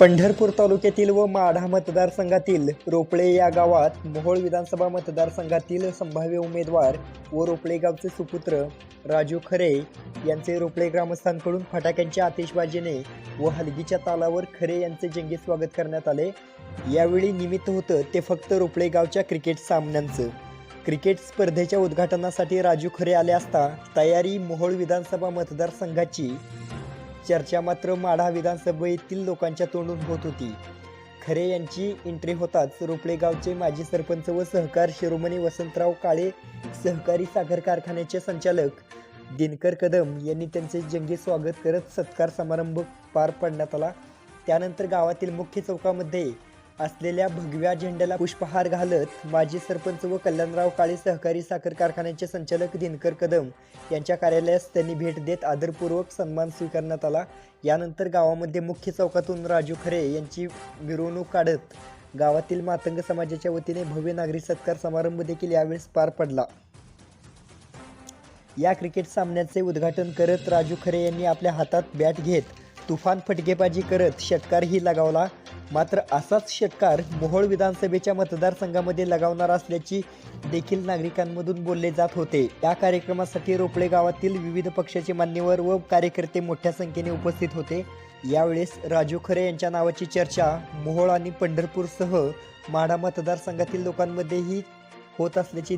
पंढरपूर तालुक्यातील व माढा मतदारसंघातील रोपळे या गावात मोहोळ विधानसभा मतदारसंघातील संभाव्य उमेदवार व रोपळे गावचे सुपुत्र राजू खरे यांचे रोपळे ग्रामस्थांकडून फटाक्यांच्या आतिषबाजीने व हलगीच्या तालावर खरे यांचे जंगी स्वागत करण्यात आले. यावेळी निमित्त होतं ते फक्त रोपळे गावच्या क्रिकेट सामन्यांचं. क्रिकेट स्पर्धेच्या उद्घाटनासाठी राजू खरे आले असता तयारी मोहोळ विधानसभा मतदारसंघाची चर्चा मात्र माढा विधानसभेतील लोकांच्या तोंडून होत होती. खरे यांची एंट्री होताच रोपळे गावचे माजी सरपंच व सहकार शिरोमणी वसंतराव काळे सहकारी साखर कारखान्याचे संचालक दिनकर कदम यांनी त्यांचे जंगी स्वागत करत सत्कार समारंभ पार पाडण्यात आला. त्यानंतर गावातील मुख्य चौकामध्ये असलेल्या भगव्या झेंड्याला पुष्पहार घालत माजी सरपंच व कल्याणराव काळे सहकारी साखर कारखान्याचे संचालक दिनकर कदम यांच्या कार्यालयास त्यांनी भेट देत आदरपूर्वक सन्मान स्वीकारण्यात आला. यानंतर गावामध्ये मुख्य चौकातून राजू खरे यांची मिरवणूक काढत गावातील मातंग समाजाच्या वतीने भव्य नागरी सत्कार समारंभ देखील यावेळेस पार पडला. या क्रिकेट सामन्याचे उद्घाटन करत राजू खरे यांनी आपल्या हातात बॅट घेत तुफान फटकेबाजी करत षटकारही लगावला. मात्र असाच षटकार मोहोळ विधानसभेच्या मतदारसंघामध्ये लगावणार असल्याची देखील नागरिकांमधून बोलले जात होते. या कार्यक्रमासाठी रोपळे गावातील विविध पक्षाचे मान्यवर व कार्यकर्ते मोठ्या संख्येने उपस्थित होते. यावेळेस राजू खरे यांच्या नावाची चर्चा मोहोळ आणि पंढरपूरसह माढा मतदारसंघातील लोकांमध्येही होत असल्याची